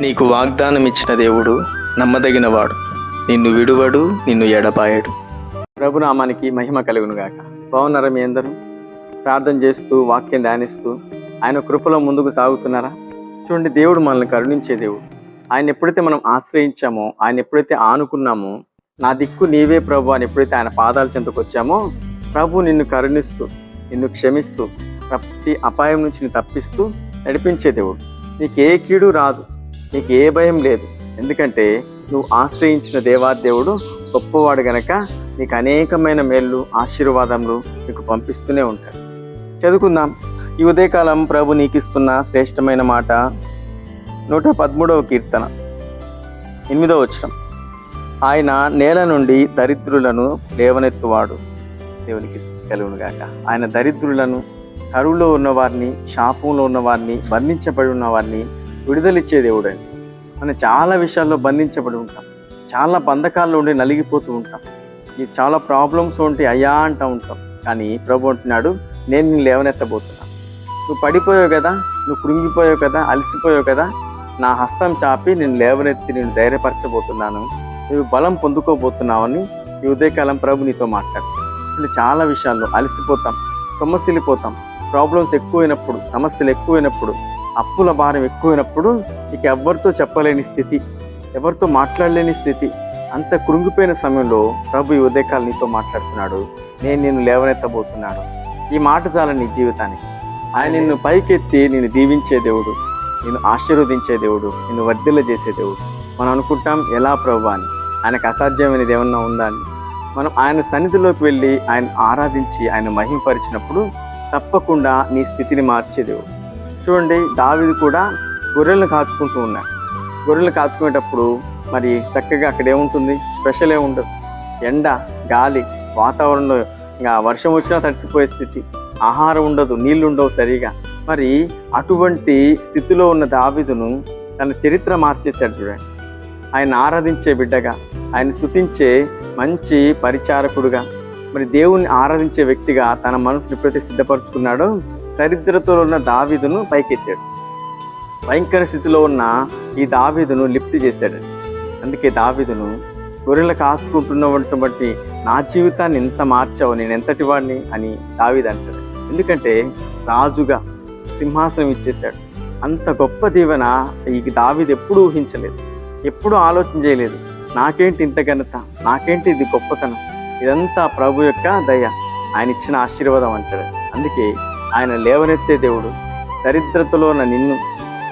నీకు వాగ్దానం ఇచ్చిన దేవుడు నమ్మదగినవాడు. నిన్ను విడువడు నిన్ను ఎడపాయడు ప్రభునామానికి మహిమ కలుగునుగాక. బాగున్నారా మీ అందరూ? ప్రార్థన చేస్తూ వాక్యం ధ్యానిస్తూ ఆయన కృపలో ముందుకు సాగుతున్నారా? చూడండి దేవుడు మనల్ని కరుణించే దేవుడు. ఆయన ఎప్పుడైతే మనం ఆశ్రయించామో ఆయన ఎప్పుడైతే ఆనుకున్నామో నా దిక్కు నీవే ప్రభు అని ఎప్పుడైతే ఆయన పాదాల చెంతకు వచ్చామో ప్రభు నిన్ను కరుణిస్తూ నిన్ను క్షమిస్తూ ప్రతి అపాయం నుంచి నిన్ను తప్పిస్తూ నడిపించే దేవుడు. నీకు ఏ కీడు రాదు. నీకు ఏ భయం లేదు. ఎందుకంటే నువ్వు ఆశ్రయించిన దేవాదేవుడు గొప్పవాడు గనక నీకు అనేకమైన మేళ్ళు ఆశీర్వాదములు నీకు పంపిస్తూనే ఉంటాడు. చదువుకుందాం. ఈ ఉదయకాలం ప్రభు నీకు ఇస్తున్న శ్రేష్టమైన మాట నూట పదమూడవ కీర్తన. ఎనిమిదవ వచ్చిన ఆయన నేల నుండి దరిద్రులను లేవనెత్తువాడు. దేవునికి కలుగును గాక ఆయన దరిద్రులను కరువులో ఉన్నవారిని శాపంలో ఉన్నవారిని బంధించబడి ఉన్నవారిని విడుదలిచ్చే దేవుడు అండి మనం చాలా విషయాల్లో బంధించబడి ఉంటాం. చాలా బంధకాల్లో ఉండి నలిగిపోతూ ఉంటాం. ఈ చాలా ప్రాబ్లమ్స్ ఉంటే అయ్యా అంటూ ఉంటాం. కానీ ప్రభు అంటున్నాడు నేను నిన్ను లేవనెత్తబోతున్నాను నువ్వు పడిపోయావు కదా నువ్వు కృంగిపోయావు కదా అలసిపోయావు కదా నా హస్తం చాపి నేను లేవనెత్తి నేను ధైర్యపరచబోతున్నాను. నువ్వు బలం పొందుకోబోతున్నావని ఈ ఉదయకాలం ప్రభు నీతో మాట్లాడు అంటే చాలా విషయాల్లో అలసిపోతాం సొమ్మసిల్లిపోతాం. ప్రాబ్లమ్స్ ఎక్కువైనప్పుడు సమస్యలు ఎక్కువైనప్పుడు అప్పుల భారం ఎక్కువైనప్పుడు ఇక ఎవరితో చెప్పలేని స్థితి ఎవరితో మాట్లాడలేని స్థితి. అంత కృంగిపోయిన సమయంలో ప్రభు ఈ ఉదయకాలు నీతో మాట్లాడుతున్నాడు. నేను నిన్ను లేవనెత్తబోతున్నాను. ఈ మాట చాలు నీ జీవితానికి. ఆయన నిన్ను పైకెత్తి నేను దీవించే దేవుడు నేను ఆశీర్వదించే దేవుడు నిన్ను వర్ధిల్ల చేసే దేవుడు. మనం అనుకుంటాం ఎలా ప్రభు అని? ఆయనకు అసాధ్యమైనది ఏమన్నా ఉందా అని? మనం ఆయన సన్నిధిలోకి వెళ్ళి ఆయన ఆరాధించి ఆయన మహింపరిచినప్పుడు తప్పకుండా నీ స్థితిని మార్చేదేవు. చూడండి దావిది కూడా గొర్రెలను కాచుకుంటూ ఉన్నా గొర్రెలు కాచుకునేటప్పుడు మరి చక్కగా అక్కడ ఏముంటుంది స్పెషల్ ఏముండదు. ఎండ గాలి వాతావరణంలో ఇంకా వర్షం వచ్చినా తడిసిపోయే స్థితి. ఆహారం ఉండదు నీళ్ళు ఉండవు సరిగా. మరి అటువంటి స్థితిలో ఉన్న దావిదును తన చరిత్ర మార్చేశాడు చూడండి. ఆయన ఆరాధించే బిడ్డగా ఆయన స్థుతించే మంచి పరిచారకుడుగా మరి దేవుణ్ణి ఆరాధించే వ్యక్తిగా తన మనసును ఎప్పుడైతే సిద్ధపరచుకున్నాడో దరిద్రతో ఉన్న దావీదును పైకెత్తాడు. భయంకర స్థితిలో ఉన్న ఈ దావీదును లిఫ్ట్ చేశాడు. అందుకే దావీదును గొర్రెలు కాచుకుంటున్న బట్టి నా జీవితాన్ని ఎంత మార్చావు నేను ఎంతటి వాడిని అని దావీదు అంటాడు. ఎందుకంటే రాజుగా సింహాసనం ఇచ్చేశాడు. అంత గొప్ప దీవెన ఈ దావీదు ఎప్పుడూ ఊహించలేదు. ఎప్పుడూ ఆలోచన చేయలేదు. నాకేంటి ఇంత ఘనత? నాకేంటి ఇది గొప్పతనం? ఇదంతా ప్రభు యొక్క దయ. ఆయన ఇచ్చిన ఆశీర్వాదం అంటాడు అందుకే ఆయన లేవనెత్తే దేవుడు దరిద్రతలో ఉన్న నిన్ను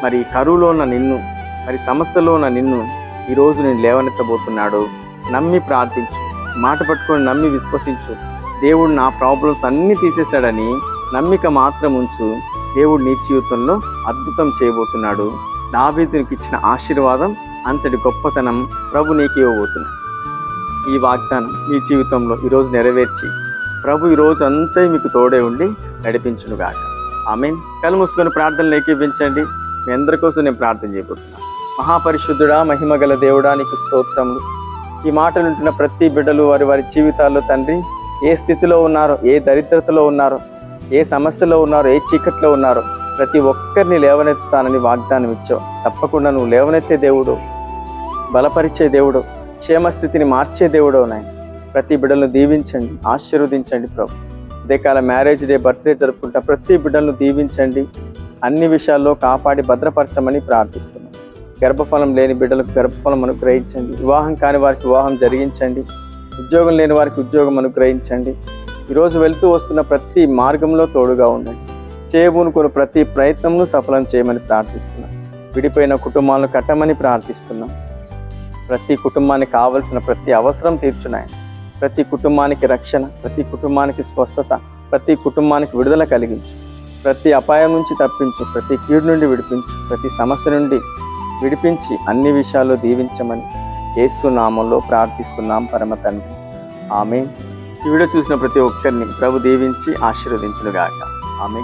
మరి కరువులో ఉన్న నిన్ను మరి సమస్యలో ఉన్న నిన్ను ఈరోజు నేను లేవనెత్తబోతున్నాడు. నమ్మి ప్రార్థించు మాట పట్టుకొని నమ్మి విశ్వసించు. దేవుడు నా ప్రాబ్లమ్స్ అన్నీ తీసేశాడని నమ్మిక మాత్రం ఉంచు. దేవుడు నీ జీవితంలో అద్భుతం చేయబోతున్నాడు. దావీదునికి ఇచ్చిన ఆశీర్వాదం అంతటి గొప్పతనం ప్రభు నీకు ఇవ్వబోతున్నాడు. ఈ వాగ్దానం మీ జీవితంలో ఈరోజు నెరవేర్చి ప్రభు ఈరోజు అంతా మీకు తోడే ఉండి నడిపించునుగాక. ఆమె కళ్ళు మూసుకొని ప్రార్థనలు ఏకీపించండి. మీ అందరి కోసం నేను ప్రార్థన చేయబోతున్నాను. మహాపరిశుద్ధుడా మహిమగల దేవుడా నీకు స్తోత్రములు. ఈ మాటలు ఉంటున్న ప్రతి బిడ్డలు వారి వారి జీవితాల్లో తండ్రి ఏ స్థితిలో ఉన్నారో ఏ దరిద్రతలో ఉన్నారో ఏ సమస్యలో ఉన్నారో ఏ చీకట్లో ఉన్నారో ప్రతి ఒక్కరిని లేవనెత్తానని వాగ్దానం ఇచ్చావు. తప్పకుండా నువ్వు లేవనెత్తే దేవుడు బలపరిచే దేవుడు క్షేమస్థితిని మార్చే దేవుడు నాయన. ప్రతి బిడ్డలను దీవించండి ఆశీర్వదించండి ప్రభు. అదేకాల మ్యారేజ్ డే బర్త్డే జరుపుకుంటా ప్రతి బిడ్డలను దీవించండి. అన్ని విషయాల్లో కాపాడి భద్రపరచమని ప్రార్థిస్తున్నాం. గర్భఫలం లేని బిడ్డలకు గర్భఫలం అనుగ్రహించండి. వివాహం కాని వారికి వివాహం జరిగించండి. ఉద్యోగం లేని వారికి ఉద్యోగం అనుగ్రహించండి. ఈరోజు వెళ్తూ వస్తున్న ప్రతి మార్గంలో తోడుగా ఉండండి. చేయబూనుకున్న ప్రతి ప్రయత్నంను సఫలం చేయమని ప్రార్థిస్తున్నాం. విడిపోయిన కుటుంబాలను కట్టమని ప్రార్థిస్తున్నాం. ప్రతి కుటుంబానికి కావలసిన ప్రతి అవసరం తీర్చున్నాయి. ప్రతి కుటుంబానికి రక్షణ ప్రతి కుటుంబానికి స్వస్థత ప్రతి కుటుంబానికి విడుదల కలిగించు. ప్రతి అపాయం నుంచి తప్పించు ప్రతి కీడు నుండి విడిపించు ప్రతి సమస్య నుండి విడిపించి అన్ని విషయాల్లో దీవించమని యేసు నామంలో ప్రార్థిస్తున్నాం పరమ తండ్రి. ఆమె ఈ వీడియో చూసిన ప్రతి ఒక్కరిని ప్రభు దీవించి ఆశీర్వదించునుగాక. ఆమె